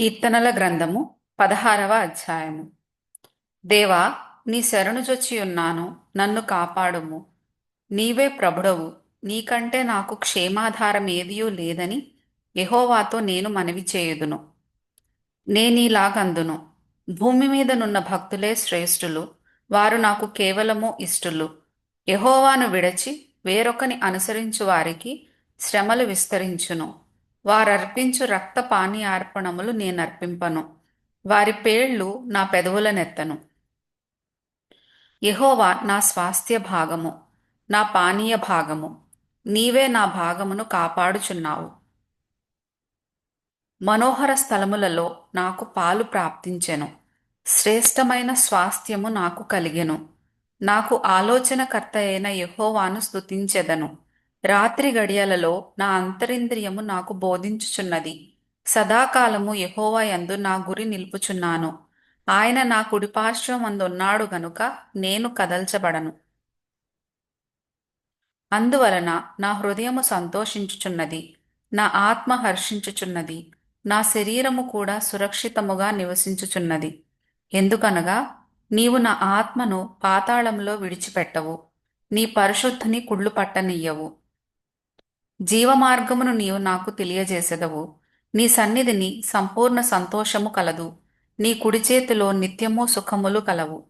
కీర్తనల గ్రంథము పదహారవ అధ్యాయము. దేవా నీ శరణుజొచ్చి ఉన్నాను నన్ను కాపాడుము. నీవే ప్రభుడవు నీకంటే నాకు క్షేమాధారం ఏదియూ లేదని యహోవాతో నేను మనవి చేయుదును. నేనీలాగందును భూమి మీదనున్న భక్తులే శ్రేష్ఠులు వారు నాకు కేవలము ఇష్టులు. యహోవాను విడచి వేరొకని అనుసరించు వారికి శ్రమలు విస్తరించును. వారర్పించు రక్త పానీయార్పణములు నేనర్పింపను. వారి పేళ్ళు నా పెదవులనెత్తను. యహోవా నా స్వాస్థ్య భాగము నా పానీయ భాగము. నీవే నా భాగమును కాపాడుచున్నావు. మనోహర స్థలములలో నాకు పాలు ప్రాప్తించెను. శ్రేష్టమైన స్వాస్థ్యము నాకు కలిగెను. నాకు ఆలోచనకర్త అయిన యహోవాను స్తుతించెదను. రాత్రి గడియలలో నా అంతరింద్రియము నాకు బోధించుచున్నది. సదాకాలము యహోవా యందు నా గురి నిలుపుచున్నాను. ఆయన నా కుడిపార్శ్వమందున్నాడు గనుక నేను కదల్చబడను. అందువలన నా హృదయము సంతోషించుచున్నది. నా ఆత్మ హర్షించుచున్నది. నా శరీరము కూడా సురక్షితముగా నివసించుచున్నది. ఎందుకనగా నీవు నా ఆత్మను పాతాళంలో విడిచిపెట్టవు. నీ పరిశుద్ధిని కుళ్ళు పట్టనియ్యవు. జీవమార్గమును నీవు నాకు తెలియజేసెదవు. నీ సన్నిధిని సంపూర్ణ సంతోషము కలదు. నీ కుడి చేతిలో నిత్యము సుఖములు కలవు.